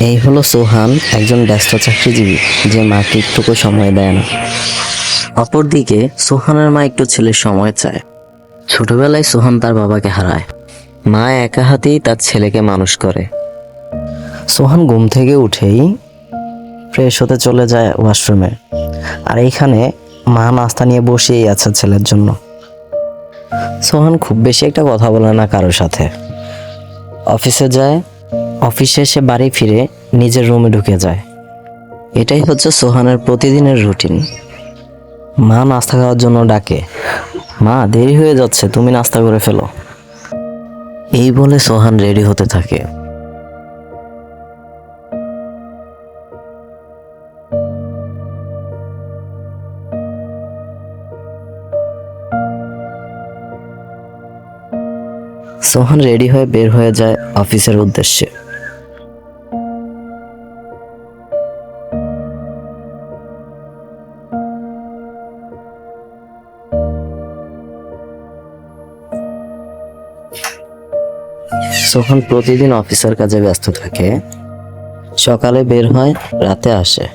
এই হলো সোহান, একজন ব্যস্ত চাকরিজীবী, যে মাকে একটুকু সময় দেয় না। অপরদিকে, সোহানের মা একটু ছেলের সময় চায়। ছোটবেলায় সোহান তার বাবাকে হারায়। মা একা হাতেই তার ছেলেকে মানুষ করে। সোহান ঘুম থেকে উঠেই ফ্রেশ হতে চলে যায় ওয়াশরুমে। আর এইখানে মা নাস্তা নিয়ে বসেই আছে ছেলের জন্য। সোহান খুব বেশি একটা কথা বলে না কারোর সাথে। অফিসে যায় অফিসে এসে বাড়ি ফিরে নিজের রুমে ঢুকে যায়। এটাই হচ্ছে সোহানের প্রতিদিনের রুটিন। মা নাস্তা খাওয়ার জন্য ডাকে, মা, দেরি হয়ে যাচ্ছে, তুমি নাস্তা করে ফেলো। এই বলে সোহান রেডি হতে থাকে। সোহান রেডি হয়ে বের হয়ে যায় অফিসের উদ্দেশ্যে। সোহান প্রতিদিন অফিসের কাজে ব্যস্ত থাকে, সকালে বের হয়, রাতে আসে।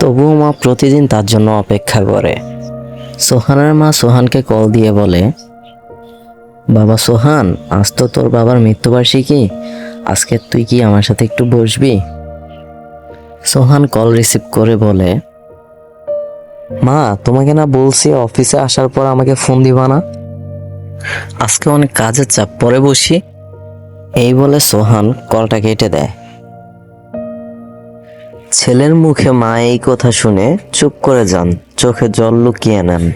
তবুও মা প্রতিদিন তার জন্য অপেক্ষা করে। সোহানের মা সোহানকে কল দিয়ে বলে, বাবা সোহান, আজ তো তোর বাবার মৃত্যুবার্ষিকী আজকে তুই কি আমার সাথে একটু বসবি? সোহান কল রিসিভ করে বলে, মা, তোমাকে না বলছি, অফিসে আসার পর আমাকে ফোন দিবা না? আজকে অনেক কাজের চাপ, পরে বসি। এই বলে সোহান কলটা কেটে দেয়। ছেলের মুখে মা এই কথা শুনে চুপ করে যান, চোখে জল লুকিয়ে নেন।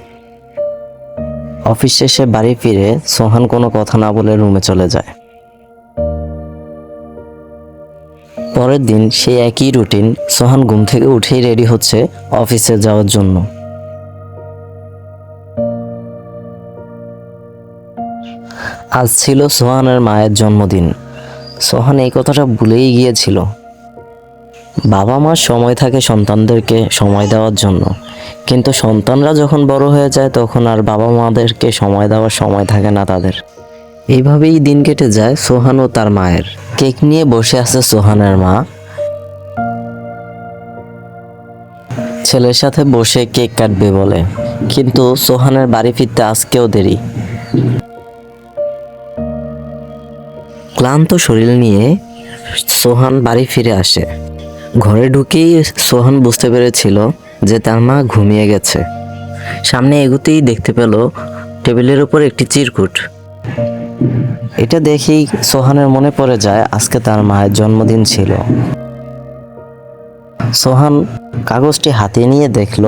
অফিস শেষে বাড়ি ফিরে সোহান কোনো কথা না বলে রুমে চলে যায়। পরের দিন সেই একই রুটিন সোহান ঘুম থেকে উঠেই রেডি হচ্ছে অফিসে যাওয়ার জন্য। আজ ছিল সোহানের মায়ের জন্মদিন। সোহান এই কথাটা ভুলেই গিয়েছিল। বাবা মার সময় থাকে সন্তানদেরকে সময় দেওয়ার জন্য। কিন্তু সন্তানরা যখন বড় হয়ে যায়, তখন আর বাবা মাদেরকে সময় দেওয়ার সময় থাকে না তাদের। এইভাবেই দিন কেটে যায় সোহান ও তার মায়ের। কেক নিয়ে বসে আছে সোহানের মা। ছেলের সাথে বসে কেক কাটবে বলে। কিন্তু সোহানের বাড়ি ফিরতে আজকেও দেরি। ক্লান্ত শরীর নিয়ে সোহান বাড়ি ফিরে আসে। ঘরে ঢুকেই সোহান বুঝতে পেরেছিল যে তার মা ঘুমিয়ে গেছে। সামনে এগুতেই দেখতে পেল টেবিলের উপর একটি চিরকুট। এটা দেখেই সোহানের মনে পড়ে যায়, আজকে তার মায়ের জন্মদিন ছিল। সোহান কাগজটি হাতে নিয়ে দেখল,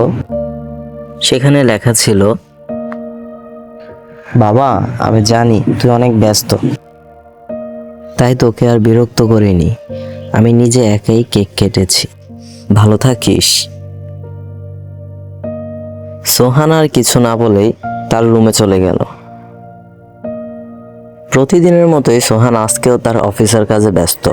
সেখানে লেখা ছিল, বাবা, আমি জানি তুই অনেক ব্যস্ত। তাই তোকে আর বিরক্ত করিনি। আমি নিজে একাই কেক কেটেছি। ভালো থাকিস। সোহান আর কিছু না বলেই তার রুমে চলে গেল। প্রতিদিনের মতোই সোহান আজকেও তার অফিসের কাজে ব্যস্ত।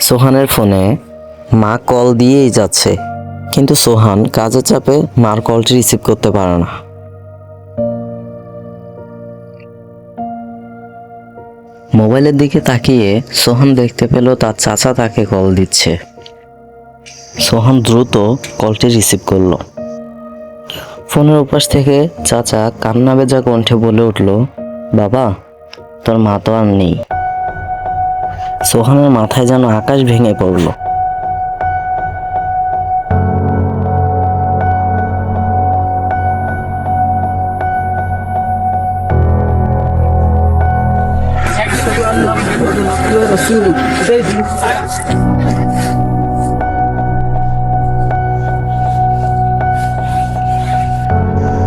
সোহানের ফোনে মা কল দিয়েই যাচ্ছে। কিন্তু সোহান কাজের চাপে মার কলটি রিসিভ করতে পারে না। মোবাইলের দিকে তাকিয়ে সোহান দেখতে পেল তার চাচা তাকে কল দিচ্ছে। সোহান দ্রুত কলটি রিসিভ করল। ফোনের উপাস থেকে চাচা কান্না বেজা কণ্ঠে বলে উঠল, বাবা, তোর মা তো আর নেই। সোহানের মাথায় যেন আকাশ ভেঙে পড়ল।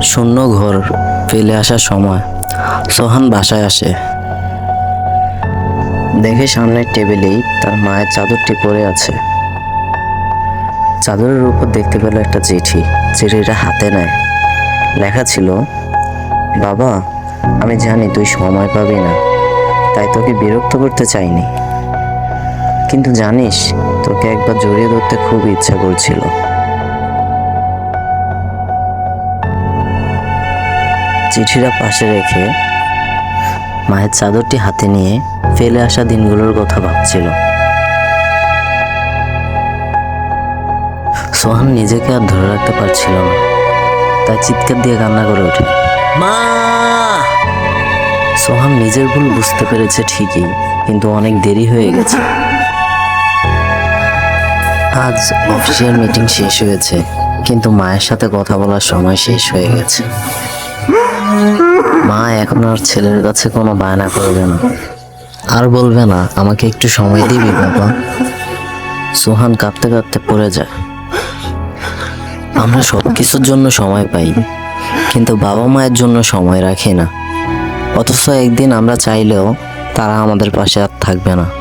শূন্য ঘর ফেলে আসার সময় সোহান বাসায় আসে। দেখে সামনের টেবিলেই তার মায়ের চাদরটি পড়ে আছে। চাদরের উপর দেখতে পেল একটা চিঠি। চিঠিটা হাতে নেয়। লেখা ছিল, বাবা, আমি জানি তুই সময় পাবি না। তাই তোকে বিরক্ত করতে চাইনি। কিন্তু জানিস, তোকে একবার জড়িয়ে ধরতে খুব ইচ্ছা করছিল। চিঠিটা পাশে রেখে মায়ের চাদরটি হাতে নিয়ে ফেলে আসা দিনগুলোর কথা ভাবছিল। সোহান নিজেকে আর ধরে রাখতে পারছিল না। তাই চিৎকার দিয়ে কান্না করে ওঠে। মা! সোহান নিজের ভুল বুঝতে পেরেছে ঠিকই, কিন্তু অনেক দেরি হয়ে গেছে। আজ অফিসিয়াল মিটিং শেষ হয়েছে, কিন্তু মায়ের সাথে কথা বলার সময় শেষ হয়ে গেছে। মা এখন আর ছেলের কাছে কোনো বায়না করবে না। আর বলবে না, আমাকে একটু সময় দিবি, বাবা। সোহান কাঁদতে কাঁদতে পড়ে যায়। আমরা সব কিছুর জন্য সময় পাই, কিন্তু বাবা মায়ের জন্য সময় রাখি না। অথচ একদিন আমরা চাইলেও তারা আমাদের পাশে আর থাকবে না।